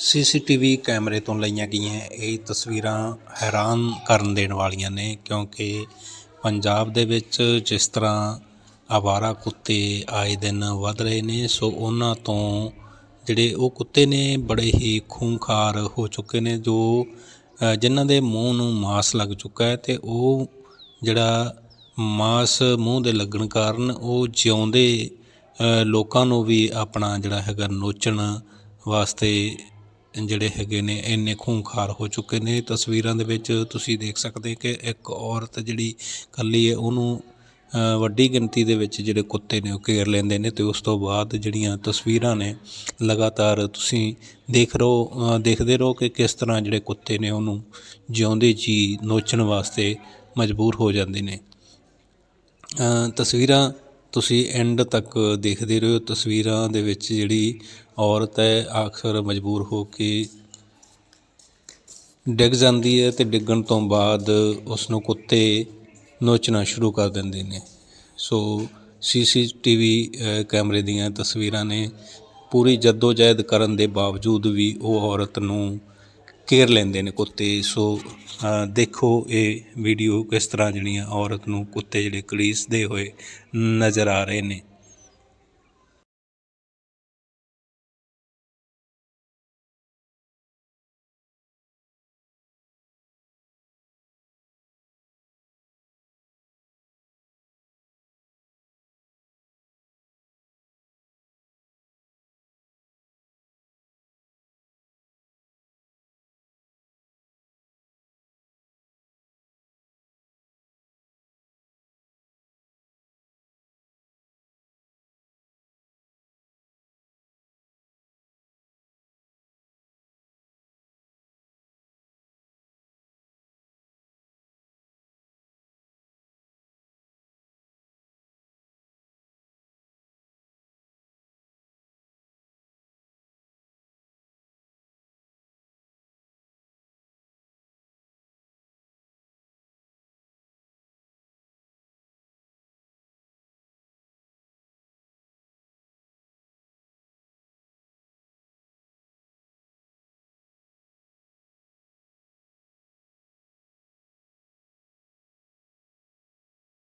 CCTV ਕੈਮਰੇ ਤੋਂ ਲਈਆਂ ਗਈਆਂ ਇਹ ਤਸਵੀਰਾਂ ਹੈਰਾਨ ਕਰਨ ਦੇਣ ਵਾਲੀਆਂ ਨੇ ਕਿਉਂਕਿ ਪੰਜਾਬ ਦੇ ਵਿੱਚ ਜਿਸ ਤਰ੍ਹਾਂ ਆਵਾਰਾ ਕੁੱਤੇ ਆਏ ਦਿਨ ਵੱਧ ਰਹੇ ਨੇ, ਸੋ ਉਹਨਾਂ ਤੋਂ ਜਿਹੜੇ ਉਹ ਕੁੱਤੇ ਨੇ ਬੜੇ ਹੀ ਖੂੰਖਾਰ ਹੋ ਚੁੱਕੇ ਨੇ, ਜੋ ਜਿਨ੍ਹਾਂ ਦੇ ਮੂੰਹ ਨੂੰ ਮਾਸ ਲੱਗ ਚੁੱਕਾ ਹੈ ਤੇ ਉਹ ਜਿਹੜਾ ਮਾਸ ਮੂੰਹ ਦੇ ਲੱਗਣ ਕਾਰਨ ਉਹ ਜਿਉਂਦੇ ਲੋਕਾਂ ਨੂੰ ਵੀ ਆਪਣਾ ਜਿਹੜਾ ਹੈਗਾ ਨੋਚਣ ਵਾਸਤੇ ਜਿਹੜੇ ਹੈਗੇ ਨੇ, ਇੰਨੇ ਖੂੰਖਾਰ ਹੋ ਚੁੱਕੇ ਨੇ। ਤਸਵੀਰਾਂ ਦੇ ਵਿੱਚ ਤੁਸੀਂ ਦੇਖ ਸਕਦੇ ਕਿ ਇੱਕ ਔਰਤ ਜਿਹੜੀ ਕੱਲੀ ਹੈ, ਉਹਨੂੰ ਵੱਡੀ ਗਿਣਤੀ ਦੇ ਵਿੱਚ ਜਿਹੜੇ ਕੁੱਤੇ ਨੇ, ਉਹ ਘੇਰ ਲੈਂਦੇ ਨੇ ਤੇ ਉਸ ਤੋਂ ਬਾਅਦ ਜਿਹੜੀਆਂ ਤਸਵੀਰਾਂ ਨੇ, ਲਗਾਤਾਰ ਤੁਸੀਂ ਦੇਖ ਰਹੋ ਦੇਖਦੇ ਰਹੋ ਕਿ ਕਿਸ ਤਰ੍ਹਾਂ ਜਿਹੜੇ ਕੁੱਤੇ ਨੇ, ਉਹਨੂੰ ਜਿਉਂਦੇ ਜੀ ਨੋਚਣ ਵਾਸਤੇ ਮਜਬੂਰ ਹੋ ਜਾਂਦੇ ਨੇ। ਤਸਵੀਰਾਂ ਤੁਸੀਂ ਐਂਡ ਤੱਕ ਦੇਖਦੇ ਰਹੋ ਤਸਵੀਰਾਂ ਦੇ ਵਿੱਚ ਜਿਹੜੀ ਔਰਤ ਹੈ, ਆਖਰ ਮਜਬੂਰ ਹੋ ਕੇ ਡਿੱਗ ਜਾਂਦੀ ਹੈ ਤੇ ਡਿੱਗਣ ਤੋਂ ਬਾਅਦ ਉਸ ਨੂੰ ਕੁੱਤੇ ਨੋਚਣਾ ਸ਼ੁਰੂ ਕਰ ਦਿੰਦੇ ਨੇ। ਸੋ ਸੀਸੀਟੀਵੀ ਕੈਮਰੇ ਦੀਆਂ ਤਸਵੀਰਾਂ ਨੇ ਪੂਰੀ ਜਹਿਦ ਕਰਨ ਦੇ ਬਾਵਜੂਦ ਵੀ ਉਹ ਔਰਤ ਨੂੰ ਘੇਰ ਲੈਂਦੇ ਨੇ ਕੁੱਤੇ। ਸੋ ਦੇਖੋ ਇਹ ਵੀਡੀਓ ਕਿਸ ਤਰ੍ਹਾਂ ਜਿਹੜੀਆਂ ਔਰਤ ਨੂੰ ਕੁੱਤੇ ਜਿਹੜੇ ਕਲੀਸਦੇ ਹੋਏ ਨਜ਼ਰ ਆ ਰਹੇ ਨੇ।